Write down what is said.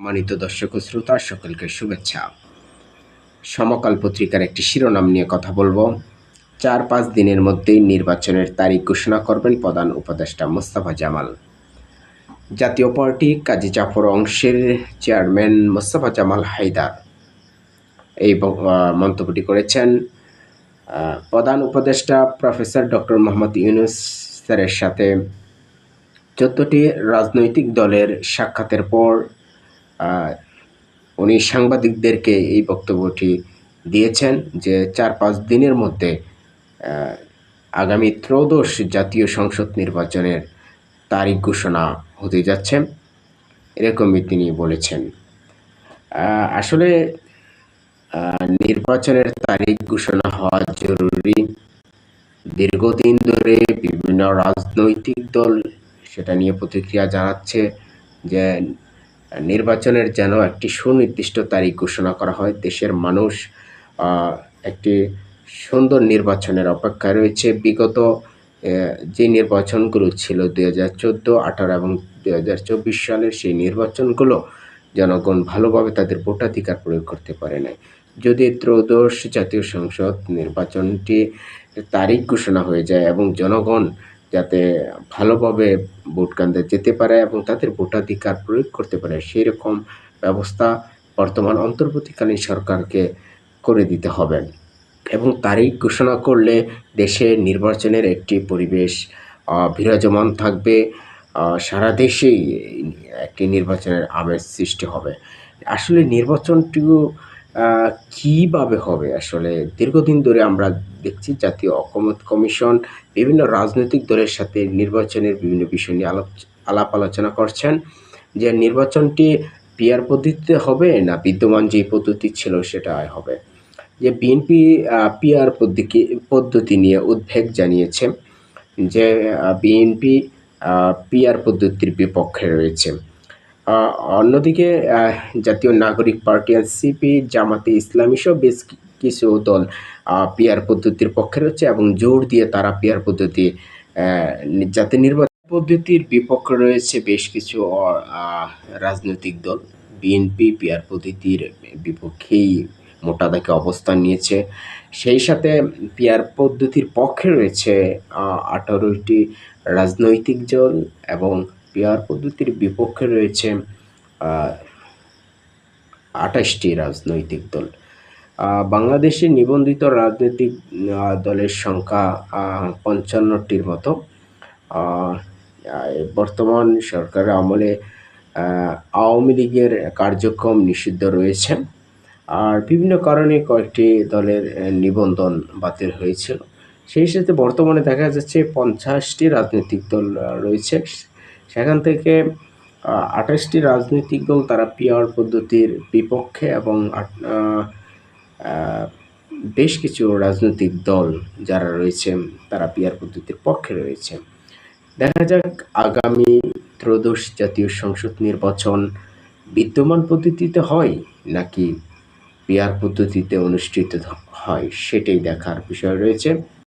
সম্মানিত দর্শক ও শ্রোতা সকলকে শুভেচ্ছা। সমকাল পত্রিকার একটি শিরোনাম নিয়ে কথা বলব। চার পাঁচ দিনের মধ্যেই নির্বাচনের তারিখ ঘোষণা করবেন প্রধান উপদেষ্টা মোস্তফা জামাল। জাতীয় পার্টি কাজী জাফর অংশের চেয়ারম্যান মোস্তফা জামাল হায়দার। এই মন্তব্যটি করেছেন প্রধান উপদেষ্টা প্রফেসর ডক্টর মোহাম্মদ ইউনুস স্যারের সাথে। চোদ্দটি রাজনৈতিক দলের সাক্ষাতের পর উনি সাংবাদিকদেরকে এই বক্তব্যটি দিয়েছেন যে চার পাঁচ দিনের মধ্যে আগামী ত্রয়োদশ জাতীয় সংসদ নির্বাচনের তারিখ ঘোষণা হতে যাচ্ছে। এরকমই তিনি বলেছেন। আসলে নির্বাচনের তারিখ ঘোষণা হওয়া জরুরি। দীর্ঘদিন ধরে বিভিন্ন রাজনৈতিক দল সেটা নিয়ে প্রতিক্রিয়া জানাচ্ছে যে নির্বাচনের যেন একটি সুনির্দিষ্ট তারিখ ঘোষণা করা হয়। দেশের মানুষ একটি সুন্দর নির্বাচনের অপেক্ষায় রয়েছে। বিগত যে নির্বাচনগুলো ছিল দুই হাজার চোদ্দ, আঠারো এবং দুই হাজার চব্বিশ সালের সেই নির্বাচনগুলো জনগণ ভালোভাবে তাদের ভোটাধিকার প্রয়োগ করতে পারে নাই। যদি ত্রয়োদশ জাতীয় সংসদ নির্বাচনটি তারিখ ঘোষণা হয়ে যায় এবং জনগণ যাতে ভালোভাবে ভোট কেন্দ্রে যেতে পারে এবং তাদের ভোটাধিকার প্রয়োগ করতে পারে সেই রকম ব্যবস্থা বর্তমান অন্তর্বর্তীকালীন সরকারকে করে দিতে হবে। এবং তারিখ ঘোষণা করলে দেশে নির্বাচনের একটি পরিবেশ বিরাজমান থাকবে। সারা দেশেই একটি নির্বাচনের আমেজ সৃষ্টি হবে। আসলে নির্বাচনটিও কীভাবে হবে? আসলে দীর্ঘদিন ধরে আমরা দেখছি জাতীয় ঐকমত্য কমিশন বিভিন্ন রাজনৈতিক দলের সাথে নির্বাচনের বিভিন্ন বিষয় নিয়ে আলোচ, আলাপ আলোচনা করছেন। যে নির্বাচনটি পিয়ার পদ্ধতিতে হবে না বিদ্যমান যে পদ্ধতি ছিল সেটা হবে? যে বিএনপি পিয়ার পদ্ধতি পদ্ধতি নিয়ে উদ্বেগ জানিয়েছে যে বিএনপি পিয়ার পদ্ধতির বিপক্ষে রয়েছে। অন্যদিকে জাতীয় নাগরিক পার্টি এনসিপি জামাতে ইসলামী সহ বেশ কিছু দল পিয়ার পদ্ধতির পক্ষে রয়েছে এবং জোর দিয়ে তারা পিয়ার পদ্ধতি যাতে নির্বাচন পদ্ধতির বিপক্ষে রয়েছে বেশ কিছু রাজনৈতিক দল। বিএনপি পিয়ার পদ্ধতির বিপক্ষেই মোটা দাগে অবস্থান নিয়েছে। সেই সাথে পিয়ার পদ্ধতির পক্ষে রয়েছে আঠারোটি রাজনৈতিক দল এবং পিয়ার পদ্ধতির বিপক্ষে রয়েছে আঠাশটি রাজনৈতিক দল। বাংলাদেশে নিবন্ধিত রাজনৈতিক দলের সংখ্যা পঞ্চান্নটির মতো। বর্তমান সরকারের আমলে আওয়ামী লীগের কার্যক্রম নিষিদ্ধ রয়েছে। আর বিভিন্ন কারণে কয়েকটি দলের নিবন্ধন বাতিল হয়েছিল। সেই সাথে বর্তমানে দেখা যাচ্ছে পঞ্চাশটি রাজনৈতিক দল রয়েছে। সেখান থেকে আঠাশটি রাজনৈতিক দল তারা পিআর পদ্ধতির বিপক্ষে এবং বেশ কিছু রাজনৈতিক দল যারা রয়েছে, তারা পিআর পদ্ধতির পক্ষে রয়েছে। দেখা যাক আগামী ত্রয়োদশ জাতীয় সংসদ নির্বাচন বিদ্যমান পদ্ধতিতে হয় নাকি পিআর পদ্ধতিতে অনুষ্ঠিত হয়, সেটাই দেখার বিষয় রয়েছে।